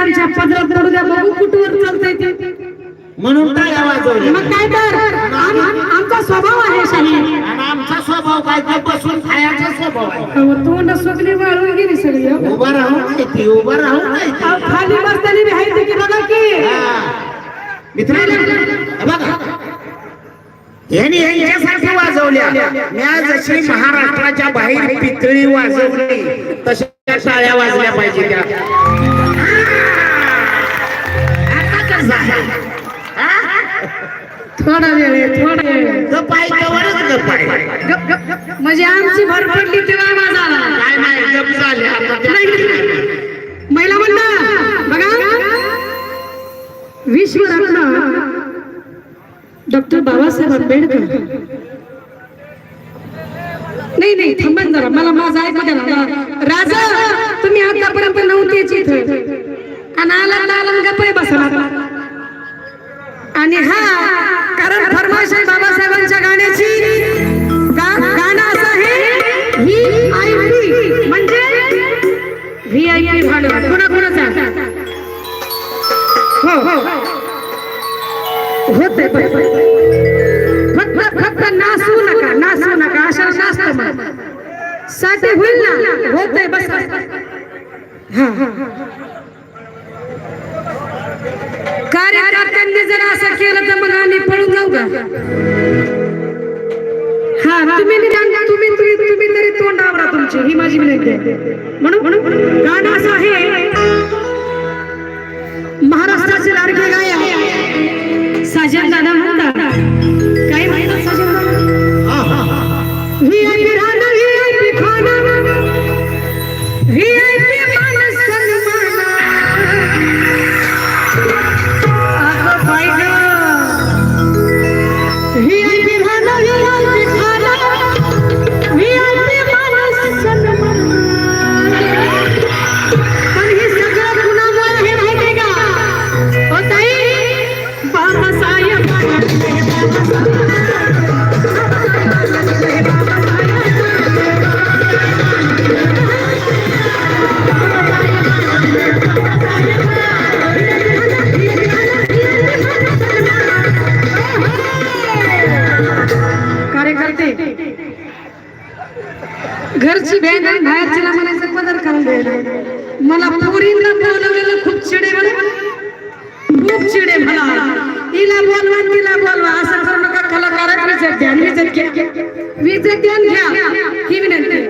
आमच्या पदरात पडू द्या बघू कुठवर चालतंय ते. म्हणून टाळ्या वाजवल्या मग काय तर आम- आम- आमचा स्वभाव आहे शाही आणि आमचा स्वभाव काय? काय बसून खायचा स्वभाव आहे. अहो, तोंड स्वप्ने वाळून गेली सगळी हो. उभा राहून नाही ती उभा राहून नाही ती. अहो, खाली बसताना बी आहे की बघा की. मित्रांनो हे बघा. यांनी यांच्यासाठी वाजवल्या मी आज जशी महाराष्ट्राच्या बाहेर पितळी वाजवली. तशा टाळ्या वाजल्या पाहिजे त्या. थोडा वेळ आहे, थोडा वेळ आहे. गप आहे. तेवढंच गप आहे गप, गप, गप. म्हणजे आमची भर पडली तेव्हा माझा आला. काय नाही गप झाले आता. ते. महिला मंडळ बघा. विश्वरत्न. डॉक्टर बाबासाहेब आंबेडकर. नाही नाही थांबा ना जरा. मला माझा ऐकू द्या ना. राजा तुम्ही आतापर्यंत नव्हतेच इथं. आणि आला आला गप्पे बसला आणि हा व्ही कोणा कोणाचा? हो हो. होते फक्त फक्त नका नका. अशा मग. साठी होईल ना? होते बस. हा. हा कार्यकर्त्यांनी जर असं केलं तर मग आम्ही पळून जाऊ का? हा तुम्ही निदान आवरा तुमची ही माझी विनंती आहे. म्हणून म्हणून गाणं असं आहे. महाराष्ट्राचे लाडके गायक साजन दादा म्हणतात. काय म्हणतात साजन दादा? घरची म्हणायचं पदर करून द्यायला मला पोरींना बोलवलेलं खूप चिडे म्हणे. खूप चिडे म्हणा. तिला बोलवा तिला बोलवा. असं करू नका कलाकारात विजत द्या विजत घ्या. विजत घ्या. ही विनंती.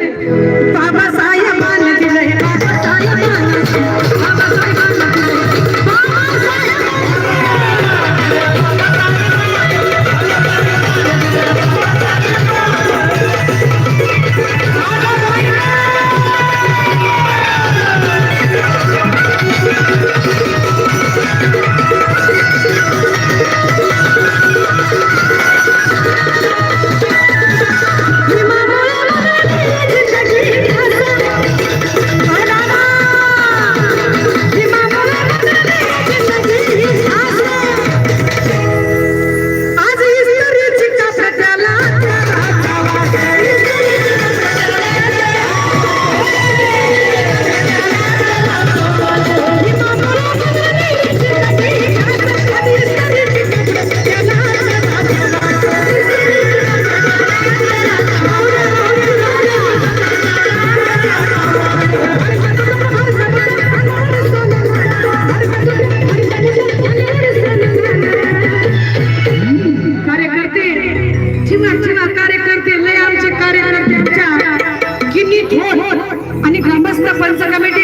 कार्यकर्ते लय आमचे कार्यकर्ते हो, हो. आणि ग्रामस्थ पंच कमिटी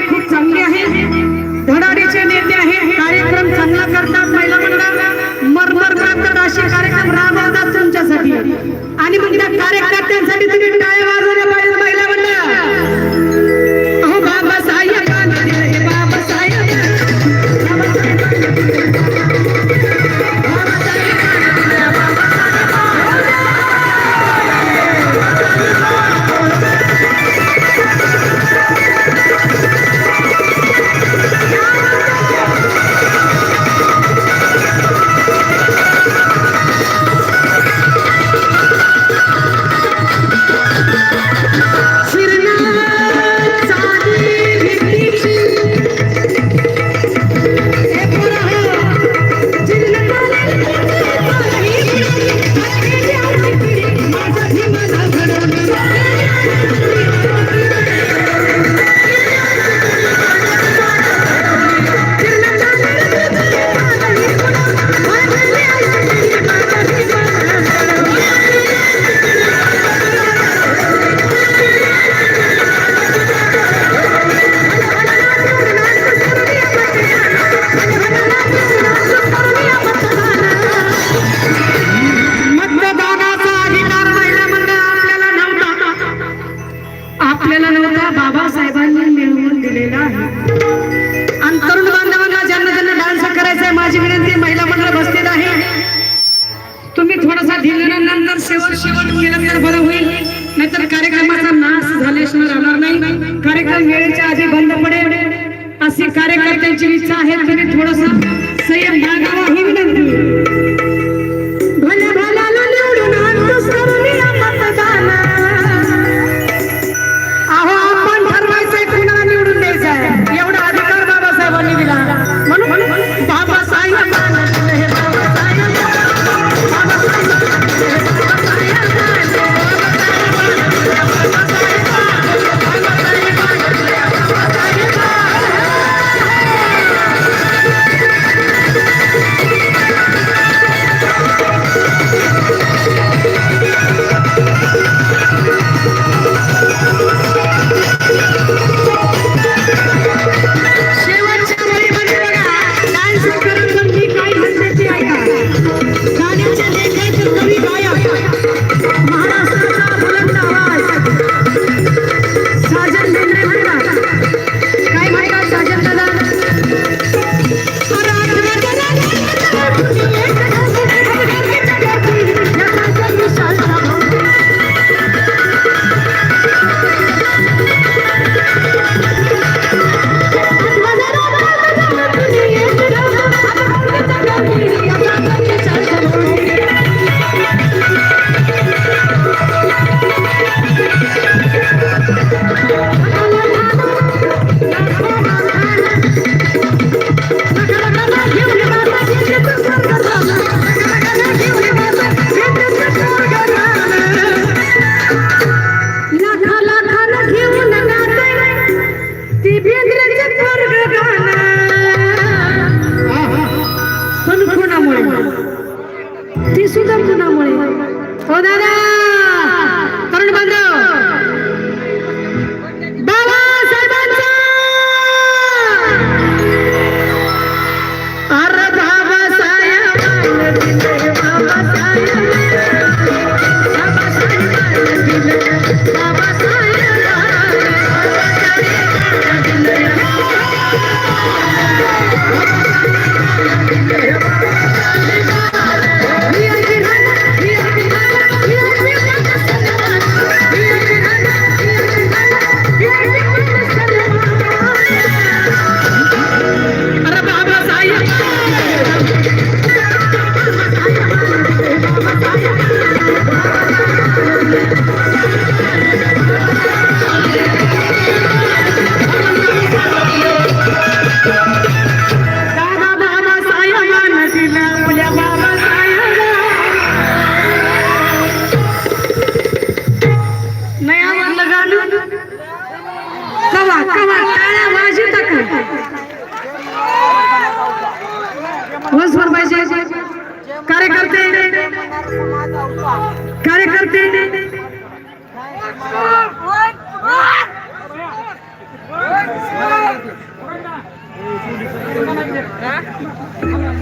मानवता बाबासाहेबांनी मिळवून दिलेला आहे. आणि तरुण बांधवांना ज्यांना ज्यांना डान्स करायचा आहे माझी विनंती महिला मंडळ बसलेत आहे. तुम्ही थोडासा नंतर शेवट शेवट केलं तर बरं होईल. नाहीतर कार्यक्रमाचा नाश झाल्याशिवाय राहणार नाही. कार्यक्रम वेळेच्या आधी बंद पडेल. असे कार्यकर्त्यांची इच्छा आहे. तुम्ही थोडस संयम बाळगावा. ही विनंती.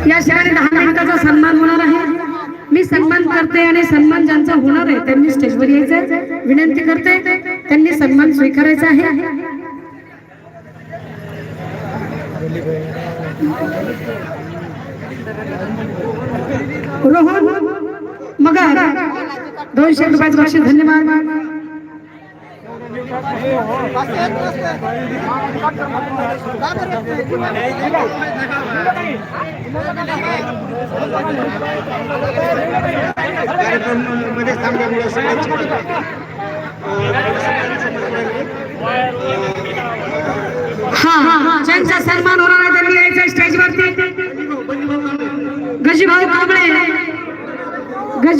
या शाळेत दहा लाखाचा सन्मान होणार आहे. मी सन्मान करते आणि सन्मान ज्यांचा होणार आहे त्यांनी स्टेजवर यायचं विनंती करते त्यांनी सन्मान स्वीकारायचा आहे. रोहन मग दोनशे रुपयाचं वर्ष धन्यवाद. कार्यक्रममध्ये थांबल्यामुळे हा हा. त्यांचा सन्मान होणार आहे त्यांनी यायचं स्टेजवरती गजीभाऊ